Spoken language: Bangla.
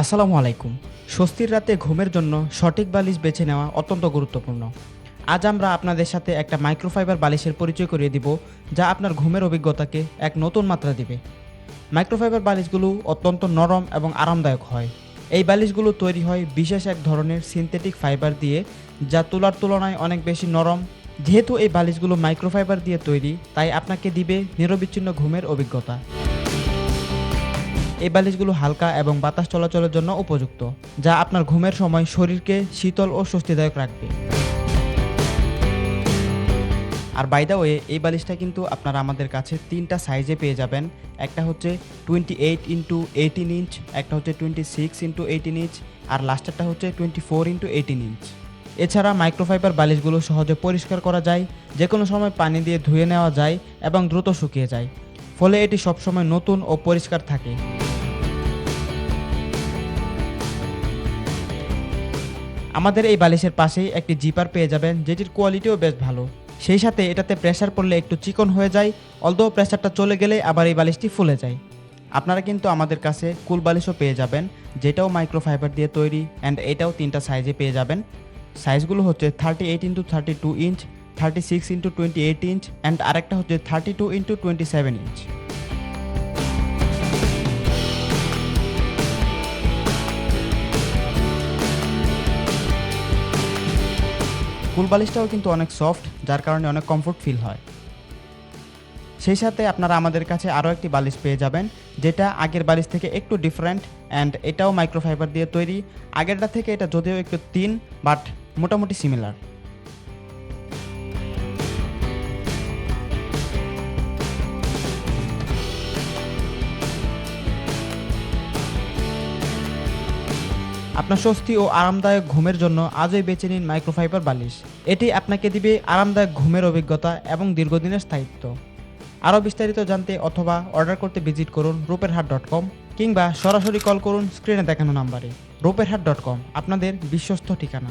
আসসালামু আলাইকুম। স্বস্তির রাতে ঘুমের জন্য সঠিক বালিশ বেছে নেওয়া অত্যন্ত গুরুত্বপূর্ণ। আজ আমরা আপনাদের সাথে একটা মাইক্রোফাইবার বালিশের পরিচয় করিয়ে দিব, যা আপনার ঘুমের অভিজ্ঞতাকে এক নতুন মাত্রা দিবে। মাইক্রোফাইবার বালিশগুলো অত্যন্ত নরম এবং আরামদায়ক হয়। এই বালিশগুলো তৈরি হয় বিশেষ এক ধরনের সিনথেটিক ফাইবার দিয়ে, যা তুলার তুলনায় অনেক বেশি নরম। যেহেতু এই বালিশগুলো মাইক্রোফাইবার দিয়ে তৈরি, তাই আপনাকে দিবে নিরবিচ্ছিন্ন ঘুমের অভিজ্ঞতা। এই বালিশগুলো হালকা এবং বাতাস চলাচলের জন্য উপযুক্ত, যা আপনার ঘুমের সময় শরীরকে শীতল ও স্বস্তিদায়ক রাখবে। আর বাই দ্য ওয়ে এই বালিশটা কিন্তু আপনারা আমাদের কাছে তিনটা সাইজে পেয়ে যাবেন। একটা হচ্ছে twenty eight into eighteen inch একটা হচ্ছে twenty six into eighteen inch আর লাস্টেরটা হচ্ছে twenty four into eighteen inch এছাড়া মাইক্রোফাইবার বালিশগুলো সহজে পরিষ্কার করা যায় যে কোনো সময় পানি দিয়ে ধুয়ে নেওয়া যায় এবং দ্রুত শুকিয়ে যায়। ফলে এটি সবসময় নতুন ও পরিষ্কার থাকে। আমাদের এই বালিশের পাশেই একটি জিপার পেয়ে যাবেন, যেটির কোয়ালিটিও বেশ ভালো। সেই সাথে এটাতে প্রেশার পড়লে একটু চিকন হয়ে যায় অলদো প্রেশারটা চলে গেলে আবার এই বালিশটি ফুলে যায়। আপনারা কিন্তু আমাদের কাছে কুল বালিশও পেয়ে যাবেন, যেটাও মাইক্রোফাইবার দিয়ে তৈরি অ্যান্ড এটাও তিনটা সাইজে পেয়ে যাবেন। সাইজগুলো হচ্ছে thirty eight into thirty two inch thirty six into twenty eight inch and আরেকটা হচ্ছে thirty two into twenty seven inch cool বালিশটাও কিন্তু অনেক সফট যার কারণে অনেক কমফোর্ট ফিল হয়। সেই সাথে আপনারা আমাদের কাছে আরও একটি বালিশ পেয়ে যাবেন, যেটা আগের বালিশ থেকে একটু ডিফারেন্ট অ্যান্ড এটাও মাইক্রোফাইবার দিয়ে তৈরি। আগেরটা থেকে এটা যদিও একটু তিন বাট মোটামুটি সিমিলার আপনার স্বস্তি ও আরামদায়ক ঘুমের জন্য আজই বেছে নিন মাইক্রোফাইবার বালিশ। এটি আপনাকে দিবে আরামদায়ক ঘুমের অভিজ্ঞতা এবং দীর্ঘদিনের স্থায়িত্ব। আরও বিস্তারিত জানতে অথবা অর্ডার করতে ভিজিট করুন রূপের হাট ডট কম কিংবা সরাসরি কল করুন স্ক্রিনে দেখানো নাম্বারে। রূপের হাট ডট কম, আপনাদের বিশ্বস্ত ঠিকানা।